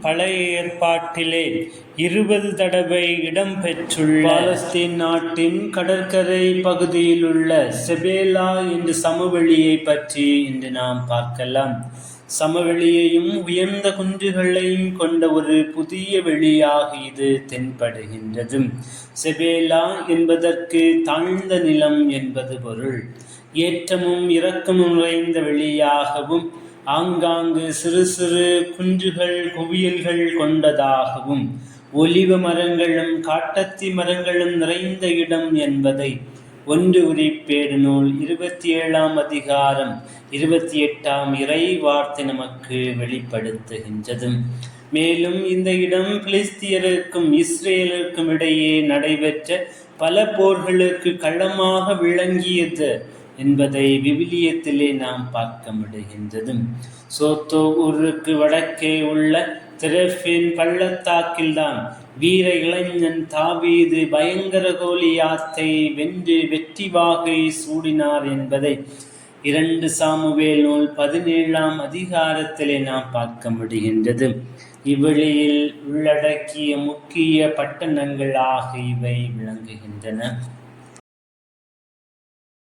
பழைய ஏற்பாட்டிலே இருபது தடவை இடம்பெற்றுள்ள பாலஸ்தீன் நாட்டின் கடற்கரை பகுதியில் உள்ள செபேலா என்ற சமவெளியை பற்றி இன்று நாம் பார்க்கலாம். சமவெளியையும் உயர்ந்த குன்றுகளையும் கொண்ட ஒரு புதிய வெளியாக இது தென்படுகின்றது. செபேலா என்பதற்கு தாழ்ந்த நிலம் என்பது பொருள். ஏற்றமும் இறக்கமும் நிறைந்த வெளியாகவும் ஆங்காங்கு சிறு சிறு குன்றுகள் குவியல்கள் கொண்டதாகவும் ஒலிவ மரங்களும் காட்டத்தி மரங்களும் நிறைந்த இடம் என்பதை ஒன்று உரிப்பேடு நூல் இருபத்தி ஏழாம் அதிகாரம் இருபத்தி எட்டாம் இறை வார்த்தை நமக்கு வெளிப்படுத்துகின்றது மேலும் இந்த இடம் பிலிஸ்தியருக்கும் இஸ்ரேலுக்கும் இடையே நடைபெற்ற பல போர்களுக்கு களமாக விளங்கியது. என்பதை விவிலியத்திலே நாம் பார்க்க முடிகின்றது சோத்தோ ஊருக்கு வடக்கே உள்ள திரஃபின் பள்ளத்தாக்கில்தான் வீர இளைஞன் தாவீது பயங்கர கோலியாத்தை வென்று வெற்றி வாகை சூடினார் என்பதை இரண்டு சாமுவேல் நூல் பதினேழாம் அதிகாரத்திலே நாம் பார்க்க முடிகின்றது இவ்வழியில் உள்ளடக்கிய முக்கிய பட்டணங்களாக இவை விளங்குகின்றன.